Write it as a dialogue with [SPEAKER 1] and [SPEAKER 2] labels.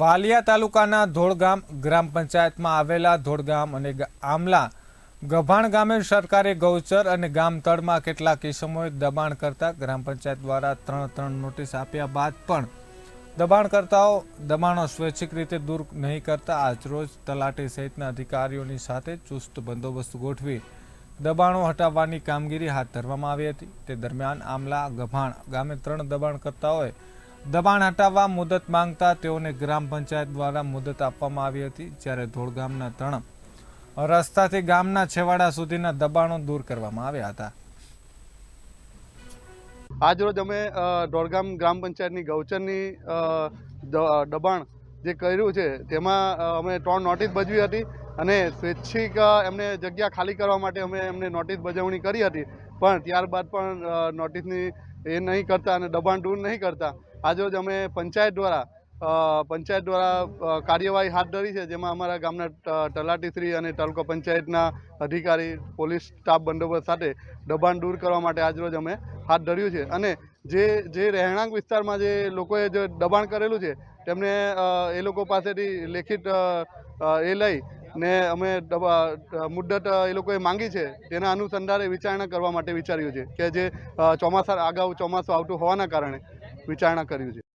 [SPEAKER 1] વાલિયા તાલુકાના ધોળગામ ગ્રામ પંચાયતમાં આવેલા ધોળગામ અને આમલા ગભાણ ગામે સરકારે ગૌચર અને ગામ તળમાં કેટલાક કિસ્મોએ દબાણ કરતા ગ્રામ પંચાયત દ્વારા ત્રણ ત્રણ નોટિસ આપ્યા બાદ પણ દબાણકર્તાઓ દબાણો સ્વૈચ્છિક રીતે દૂર નહીં કરતા આજરોજ તલાટી સહિતના અધિકારીઓની સાથે ચુસ્ત બંદોબસ્ત ગોઠવી દબાણો હટાવવાની કામગીરી હાથ ધરવામાં આવી હતી. તે દરમિયાન આમલા ગભાણ ગામે ત્રણ દબાણકર્તાઓએ દબાણ હટાવવા મુદત માંગતા તેઓને ગ્રામ પંચાયત દ્વારા મુદત આપવામાં આવી હતી, જ્યારે ધોળગામના ત્રણ રસ્તાથી ગામના છેવાડા સુધીના દબાણો દૂર કરવામાં આવ્યા હતા.
[SPEAKER 2] આજરોજ અમે દોડગામ ગ્રામ પંચાયતની ગૌચરની દબાણ જે કર્યું છે, તેમાં અમે ત્રણ નોટિસ બજવી હતી અને સ્વૈચ્છિક એમને જગ્યા ખાલી કરવા માટે અમે એમને નોટિસ ભજવણી કરી હતી. પણ ત્યારબાદ પણ નોટિસની એ નહીં કરતા અને દબાણ દૂર નહીં કરતા. આજરોજ અમે પંચાયત દ્વારા પંચાયત દ્વારા કાર્યવાહી હાથ ધરી છે, જેમાં અમારા ગામના તલાટી તલાટીશ્રી અને તાલુકા પંચાયતના અધિકારી, પોલીસ સ્ટાફ બંદોબસ્ત સાથે દબાણ દૂર કરવા માટે આજરોજ અમે હાથ ધર્યું છે. અને જે જે રહેણાંક વિસ્તારમાં જે લોકોએ જે દબાણ કરેલું છે, તેમને એ લોકો પાસેથી લેખિત એ લઈ ને અમે મુદ્દત એ લોકોએ માંગી છે, તેના અનુસંધાને વિચારણા કરવા માટે વિચાર્યું છે કે જે ચોમાસા, અગાઉ ચોમાસું આવતું હોવાના કારણે વિચારણા કર્યું છે.